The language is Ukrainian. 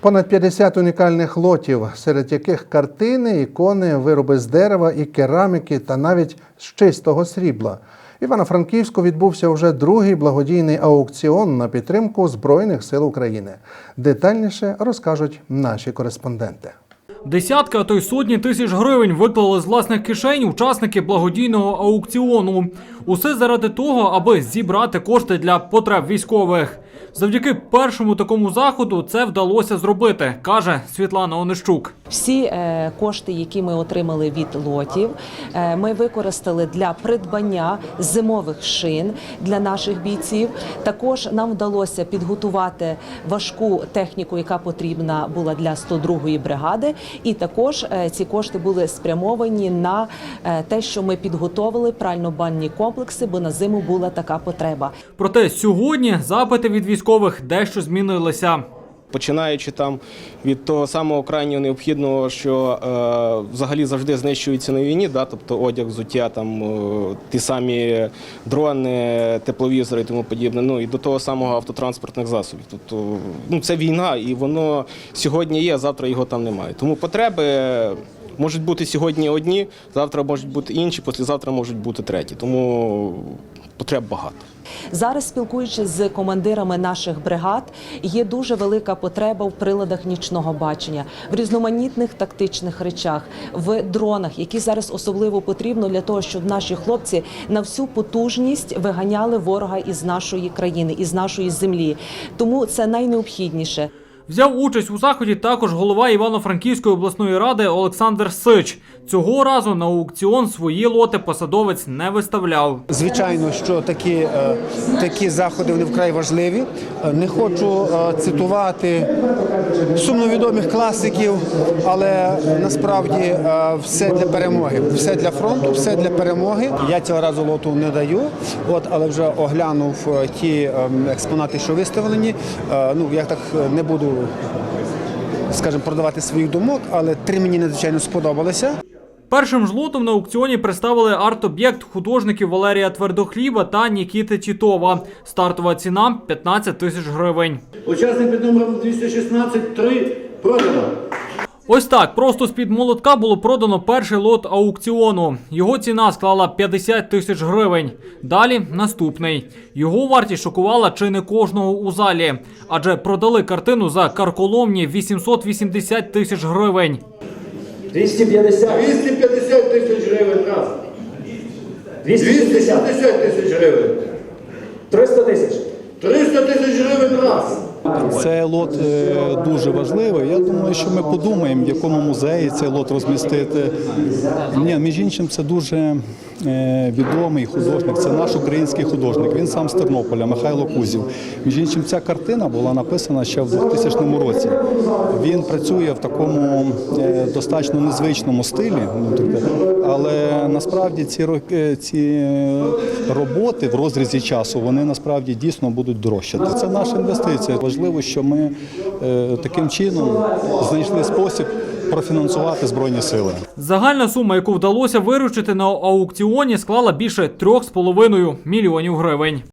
Понад 50 унікальних лотів, серед яких картини, ікони, вироби з дерева і кераміки та навіть з чистого срібла. Івано-Франківську відбувся вже другий благодійний аукціон на підтримку Збройних сил України. Детальніше розкажуть наші кореспонденти. Десятки, а то й сотні тисяч гривень виклали з власних кишень учасники благодійного аукціону. Усе заради того, аби зібрати кошти для потреб військових. Завдяки першому такому заходу це вдалося зробити, каже Світлана Онищук. Всі е, кошти, які ми отримали від лотів, е, ми використали для придбання зимових шин для наших бійців. Також нам вдалося підготувати важку техніку, яка потрібна була для 102-ї бригади. І також е, ці кошти були спрямовані на те, що ми підготовили прально-банні комплекси, бо на зиму була така потреба. Проте сьогодні запити від військових дещо змінилися. Починаючи там від того самого крайнього необхідного, що е, взагалі завжди знищується на війні, да, тобто одяг, взуття, там е, ті самі дрони, тепловізори і тому подібне. Ну і до того самого автотранспортних засобів. Тобто, ну це війна, і воно сьогодні є, завтра його там немає. Тому потреби можуть бути сьогодні одні, завтра можуть бути інші, післязавтра можуть бути треті. Тому потреб багато. Зараз, спілкуючись з командирами наших бригад, є дуже велика потреба в приладах нічного бачення, в різноманітних тактичних речах, в дронах, які зараз особливо потрібно для того, щоб наші хлопці на всю потужність виганяли ворога із нашої країни, із нашої землі. Тому це найнеобхідніше. Взяв участь у заході також голова Івано-Франківської обласної ради Олександр Сич. Цього разу на аукціон свої лоти посадовець не виставляв. Звичайно, що такі, е, такі заходи вони вкрай важливі. Е, Не хочу е, цитувати сумновідомих класиків, але насправді все для перемоги, все для фронту, все для перемоги. Я цього разу лоту не даю, от але вже оглянув ті ем, експонати, що виставлені. Ну я так не буду. Скажімо, продавати своїх думок, але три мені надзвичайно сподобалися. Першим ж лотом на аукціоні представили арт-об'єкт художників Валерія Твердохліба та Нікіти Тітова. Стартова ціна 15 тисяч гривень. Учасник під номером 216 3 продано. Ось так, просто з-під молотка було продано перший лот аукціону. Його ціна склала 50 тисяч гривень. Далі наступний. Його вартість шокувала чи не кожного у залі, адже продали картину за карколомні 880 тисяч гривень. 250. 250 тисяч гривень раз. 250 тисяч гривень. 300 тисяч. 300 тисяч гривень раз. Цей лот е, дуже важливий. Я думаю, що ми подумаємо, в якому музеї цей лот розмістити. Ні, між іншим, це дуже відомий художник. Це наш український художник. Він сам з Тернополя, Михайло Кузів. Між іншим, ця картина була написана ще в 2000 році. Він працює в такому е, достатньо незвичному стилі, ну, але насправді ці роки- ці е, роботи в розрізі часу вони насправді дійсно будуть дорожчати. Це наша інвестиція. Важливо, що ми е, таким чином знайшли спосіб профінансувати збройні сили. Загальна сума, яку вдалося виручити на аукціоні, склала більше 3,5 мільйонів гривень.